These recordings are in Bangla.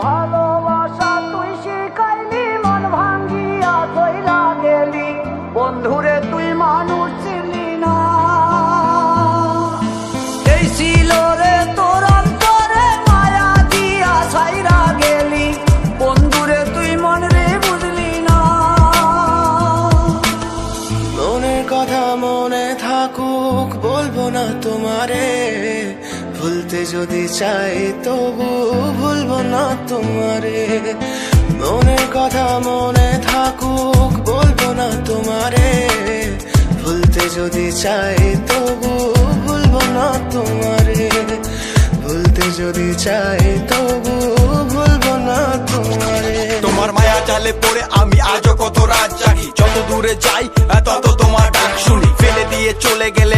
ভালোবাসা তুই শিখাইলি, মন ভাঙ্গিয়া তৈরা গেলি। বন্ধুরে, তুই মানুষ চিনলি না। এই ছিল রে মায়া দিয়া ছাইরা গেলি। বন্ধুরে, তুই মন রে বুঝলি না। মনের কথা মনে থাকুক, বলব না তোমারে। ভুলতে যদি চাই, তবু ভুলবো না তোমারে। মনের কথা মনে থাকুক, বলব না তোমারে। ভুলতে যদি চাই, তবু ভুলবো না তোমারে। ভুলতে যদি চাই, তবু ভুলবো না তোমারে। তোমার মায়া জালে পড়ে আমি আজও কত রাত জাগি। যত দূরে যাই তত তোমার ডাক শুনি। ফেলে দিয়ে চলে গেলে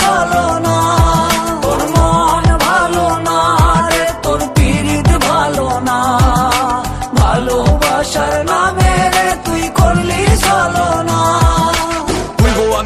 চলো না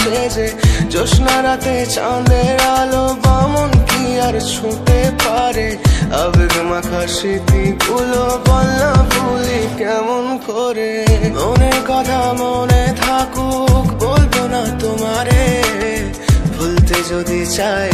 সেজে জোৎস্না রাতে চাঁদের আলো বামন কি আর ছুঁতে পারে? আবেগ মাখা স্মৃতিগুলো বলনা ভুলি কেমন করে? মনের কথা মনে থাকুক, বলব না তোমারে। ভুলতে যদি চাই